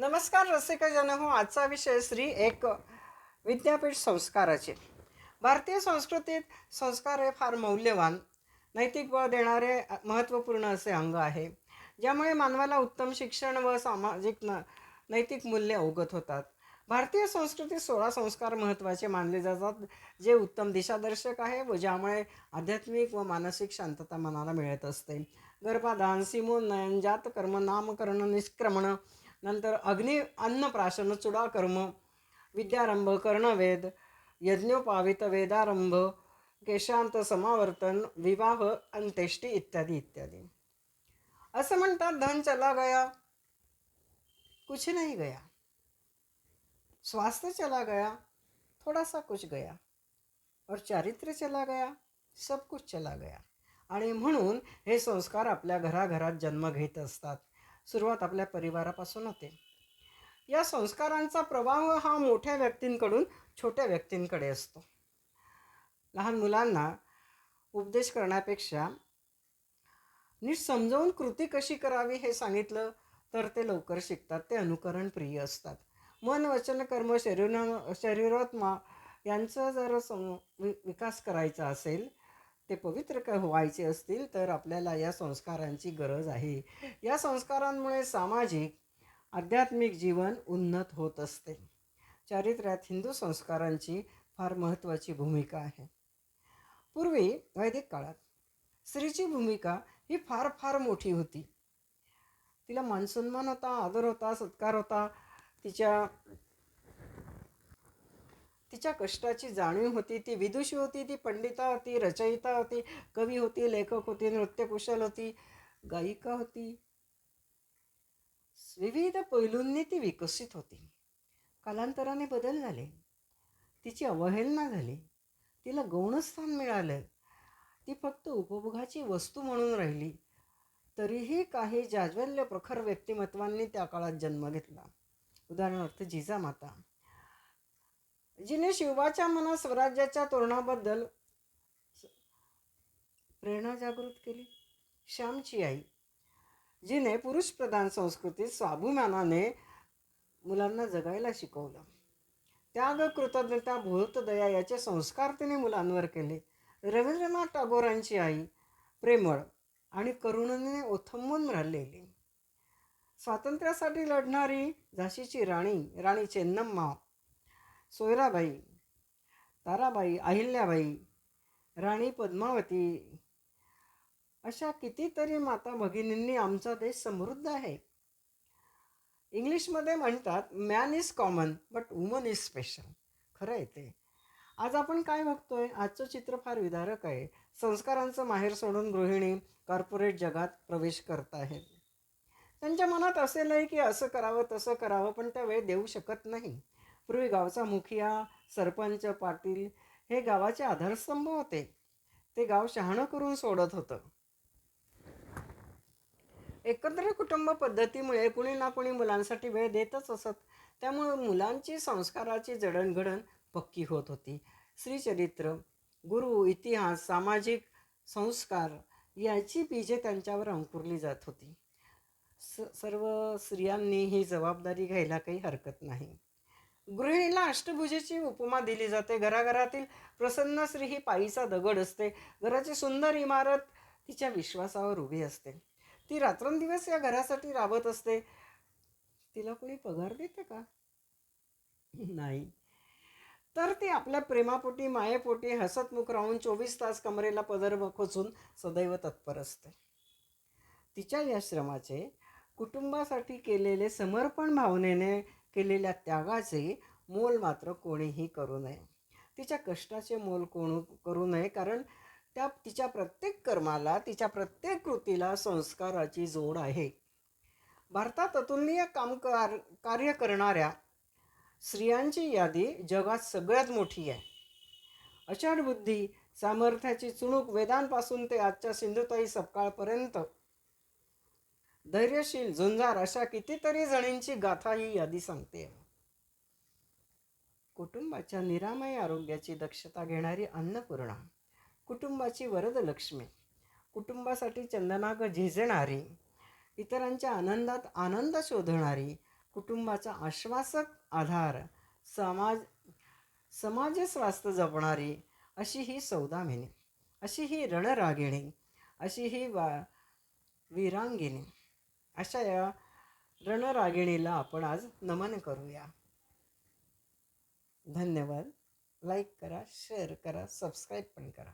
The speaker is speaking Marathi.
नमस्कार रसिकजन हो आजचा विषय श्री एक विद्यापीठ संस्काराचे. भारतीय संस्कृतीत संस्कार हे फार मौल्यवान नैतिक बळ देणारे महत्त्वपूर्ण असे अंग आहे ज्यामुळे मानवाला उत्तम शिक्षण व सामाजिक न नैतिक मूल्ये अवगत होतात. भारतीय संस्कृतीत सोळा संस्कार महत्त्वाचे मानले जातात जे उत्तम दिशादर्शक आहे व ज्यामुळे आध्यात्मिक व मानसिक शांतता मनाला मिळत असते. गर्भाधान सिमोन्नयन जातकर्म नामकरण निष्क्रमण नंतर अग्नि अन्नप्राशन चुडाकर्म विद्यारंभ कर्णवेद यज्ञोपावित वेदारंभ केशांत समावर्तन विवाह अंत्येष्टी इत्यादी इत्यादी. असं म्हणतात धन चला गया. कुछ नहीं गया. स्वास्थ्य चला गया. थोड़ा सा कुछ गया. और चारित्र्य चला गया. सब कुछ चला गया. आणि म्हणून हे संस्कार आपल्या घराघरात जन्म घेत असतात. सुरुवात आपल्या परिवारापासून होते. या संस्कारांचा प्रवाह हा मोठ्या व्यक्तींकडून छोट्या व्यक्तींकडे असतो. लहान मुलांना उपदेश करण्यापेक्षा नीट समजावून कृती कशी करावी हे सांगितलं तर ते लवकर शिकतात. ते अनुकरण प्रिय असतात. मन वचन कर्म शरीर शरीरात्मा यांचं जर सम विकास करायचा असेल ते पवित्र व्हायचे असतील तर आपल्याला या संस्कारांची गरज आहे. या संस्कारांमुळे सामाजिक आध्यात्मिक जीवन उन्नत होत असते. चारित्र्यात हिंदू संस्कारांची फार महत्त्वाची भूमिका आहे. पूर्वी वैदिक काळात स्त्रीची भूमिका ही फार फार मोठी होती. तिला मानसन्मान होता आदर होता सत्कार होता. तिच्या तिच्या कष्टाची जाणीव होती ती विदुषी होती ती पंडिता होती रचयिता होती कवी होती लेखक होती नृत्यकुशल होती गायिका होती. विविध पैलूंनी ती विकसित होती. कालांतराने बदल झाले. तिची अवहेलना झाली. तिला गौणस्थान मिळालं. ती फक्त उपभोगाची वस्तू म्हणून राहिली. तरीही काही जाज्वल्य प्रखर व्यक्तिमत्वांनी त्या काळात जन्म घेतला. उदाहरणार्थ जिजामाता. जिने शिवाच्या मनात स्वराज्याच्या तोरणाबद्दल प्रेरणा जागृत केली. श्यामची आई जिने पुरुषप्रधान संस्कृतीत स्वाभिमानाने मुलांना जगायला शिकवलं. त्याग कृतज्ञता भूतदया याचे संस्कार तिने मुलांवर केले. रवींद्रनाथ टागोरांची आई प्रेमळ आणि करुणने ओथंबून राहिलेली. स्वातंत्र्यासाठी लढणारी झाशीची राणी राणी चेन्नम्मा सोयराबाई ताराबाई अहिल्याबाई राणी पद्मावती अशा कितीतरी माता भगिनींनी आमचा देश समृद्ध आहे. इंग्लिशमध्ये म्हणतात man is common but woman is special खरं आहे ते. आज आपण काय बघतोय? आजचं चित्र फार विदारक आहे. संस्कारांचं माहेर सोडून गृहिणी कॉर्पोरेट जगात प्रवेश करत आहेत. त्यांच्या मनात असेलही की असं करावं तसं करावं पण त्या वेळ देऊ शकत नाही. पूर्वी गावचा मुखिया सरपंच पाटील हे गावाचे आधारस्तंभ होते. ते गाव शहाणं करून सोडत होतं. एकत्र कुटुंब पद्धतीमुळे कुणी ना कुणी मुलांसाठी वेळ देतच असत. त्यामुळे मुलांची संस्काराची जडणघडण पक्की होत होती. श्रीचरित्र गुरु इतिहास सामाजिक संस्कार याची बीजे त्यांच्यावर अंकुरली जात होती. स सर्व स्त्रियांनी ही जबाबदारी घ्यायला काही हरकत नाही. गृहिणीला अष्टभुजेची उपमा दिली जाते. घराघरातील प्रसन्न स्त्री ही पायीचा दगड असते. घराची सुंदर इमारत तिच्या विश्वासावर उभी असते. ती रात्रंदिवस या घरासाठी राबत असते. तिला कोणी पगार देते का? नाही. तर ती आपल्या प्रेमापोटी मायेपोटी हसतमुख राहून चोवीस तास कमरेला पदर खोचून सदैव तत्पर असते. तिच्या या श्रमाचे कुटुंबासाठी केलेले समर्पण भावनेने केलेल्या त्यागाचे मोल मात्र कोणीही करू नये. तिच्या कष्टाचे मोल कोण करू नये कारण त्या तिच्या प्रत्येक कर्माला तिच्या प्रत्येक कृतीला संस्काराची जोड आहे. भारतात अतुलनीय काम कार कार्य करणाऱ्या स्त्रियांची यादी जगात सगळ्यात मोठी आहे. अचाट बुद्धी सामर्थ्याची चुणूक वेदांपासून ते आजच्या सिंधुताई सपकाळपर्यंत धैर्यशील झुंजार अशा कितीतरी जणींची गाथा ही यादी सांगते. कुटुंबाच्या निरामय आरोग्याची दक्षता घेणारी अन्नपूर्णा कुटुंबाची वरदलक्ष्मी कुटुंबासाठी चंदनाग झिजणारी इतरांच्या आनंदात आनंद शोधणारी कुटुंबाचा आश्वासक आधार समाज समाज स्वास्थ्य जपणारी अशी ही सौदामिनी अशी ही रणरागिणी अशी ही वा वीरांगिणी अशा या रणरागिणीला आपण आज नमन करूया. धन्यवाद. लाईक करा शेअर करा सबस्क्राईब पण करा.